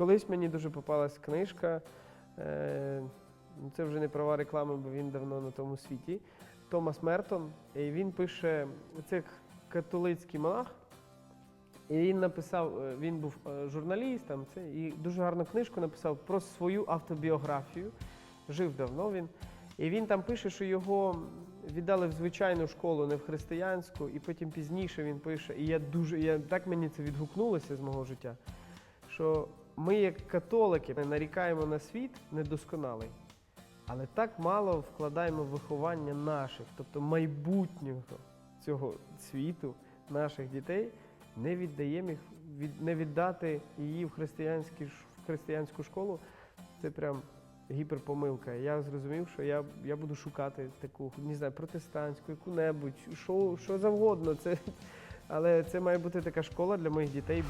колись мені дуже попалась книжка. Е, ну, це вже не права реклами, бо він давно на тому світі. Томас Мертон. І він пише, це католицький монах. І він написав, е, він був е, журналіст, там, це, і дуже гарну книжку написав про свою автобіографію. Жив давно він. І він там пише, що його віддали в звичайну школу, не в християнську, і потім пізніше він пише, і я дуже, я, так мені це відгукнулося з мого життя, що ми, як католики, нарікаємо на світ недосконалий, але так мало вкладаємо виховання наших, тобто майбутнього цього світу, наших дітей, не віддаємо їх, від, не віддати її в, християнські, в християнську школу. Це прям гіперпомилка. Я зрозумів, що я, я буду шукати таку, не знаю, протестантську, яку-небудь, що, що завгодно. Це, але це має бути така школа для моїх дітей.